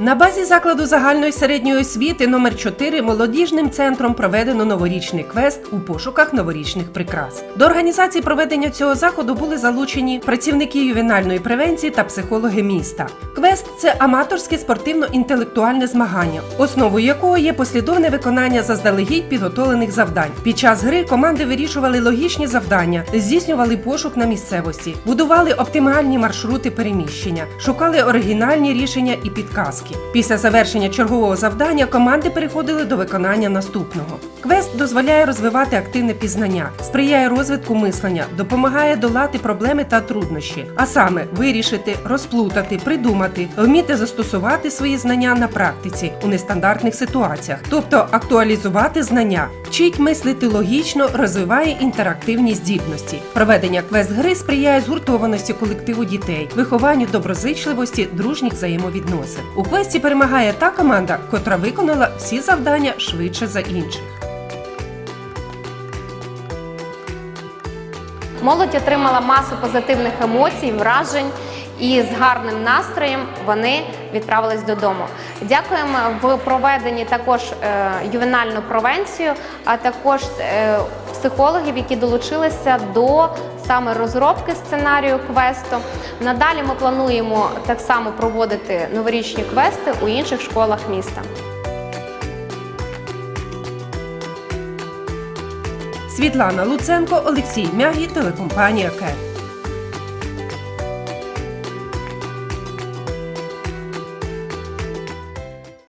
На базі закладу загальної середньої освіти номер 4 молодіжним центром проведено новорічний квест у пошуках новорічних прикрас. До організації проведення цього заходу були залучені працівники ювенальної превенції та психологи міста. Квест це аматорське спортивно-інтелектуальне змагання, основою якого є послідовне виконання заздалегідь підготовлених завдань. Під час гри команди вирішували логічні завдання, здійснювали пошук на місцевості, будували оптимальні маршрути переміщення, шукали оригінальні рішення і підказки. Після завершення чергового завдання команди переходили до виконання наступного. Квест дозволяє розвивати активне пізнання, сприяє розвитку мислення, допомагає долати проблеми та труднощі, а саме вирішити, розплутати, придумати, вміти застосувати свої знання на практиці у нестандартних ситуаціях, тобто актуалізувати знання, вчить мислити логічно, розвиває інтерактивні здібності. Проведення квест-гри сприяє згуртованості колективу дітей, вихованню доброзичливості, дружніх взаємовідносин. У квесті перемагає та команда, котра виконала всі завдання швидше за інших. Молодь отримала масу позитивних емоцій, вражень. І з гарним настроєм вони відправились додому. Дякуємо в проведенні також е, ювенальну превенцію, а також е, психологів, які долучилися до саме розробки сценарію квесту. Надалі ми плануємо так само проводити новорічні квести у інших школах міста. Світлана Луценко, Олексій Мягі, телекомпанія КЕТ.